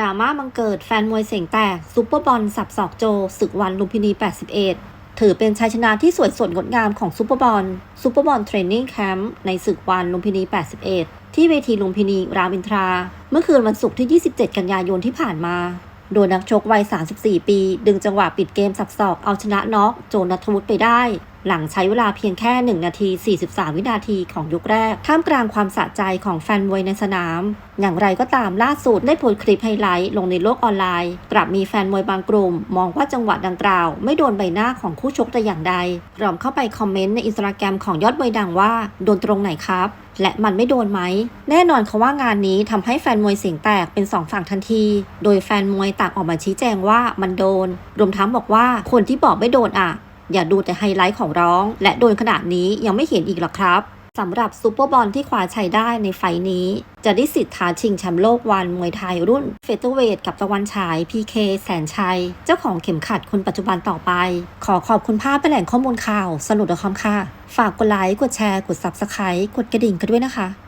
ราม่าบังเกิดแฟนมวยเสียงแตกซูเปอร์บอลสับสอกโจศึกวันลุมพินี 81 ถือเป็นชัยชนะที่สวยสดงดงามของซูเปอร์บอลซูเปอร์บอลเทรนนิ่งแคมป์ในศึกวันลุมพินี 81 ที่เวทีลุมพินีรามอินทรา เมื่อคืนวันศุกร์ที่ 27 กันยายนที่ผ่านมา โดยนักชกวัย 34 ปี ดึงจังหวะปิดเกมสับศอกเอาชนะน็อกโจนัทวุฒิไปได้ หลังใช้เวลาเพียงแค่ 1 นาที 43 วินาทีของยกแรก ท่ามกลางความสะใจของแฟนมวยในสนาม อย่างไรก็ตามล่าสุดได้โพสคลิปไฮไลท์ลงในโลกออนไลน์ กลับมีแฟนมวยบางกลุ่ม มองว่าจังหวะดังกล่าว ไม่โดนใบหน้าของคู่ชกแต่อย่างใดพร้อมเข้าไปคอมเมนต์ในอินสตาแกรมของยอดมวยดังว่าโดนตรงไหนครับ และมันไม่โดนไหม แน่นอนเขาว่างานนี้ทำให้แฟนมวยเสียงแตกเป็นสองฝั่งทันที โดยแฟนมวยต่างออกมาชี้แจงว่ามันโดน รวมทั้งบอกว่าคนที่บอกไม่โดนอะ อย่าดูแต่ไฮไลท์ของร้อง และโดนขนาดนี้ยังไม่เห็นอีกหรอครับ สำหรับซูเปอร์บอลที่คว้าชัยได้ในไฟนี้ จะได้สิทธิ์ท้าชิงแชมป์โลกวันมวยไทยรุ่นเฟเธอร์เวทกับตะวันฉายพีเคแสนชัย เจ้าของเข็มขัดคนปัจจุบันต่อไป ขอขอบคุณภาพเป็นแหล่งข้อมูลข่าวสนุกดอทคอมค่ะ ฝากกดไลค์กดแชร์กด s u b s c r i b ์กดกระดิ่งกันด้วยนะคะ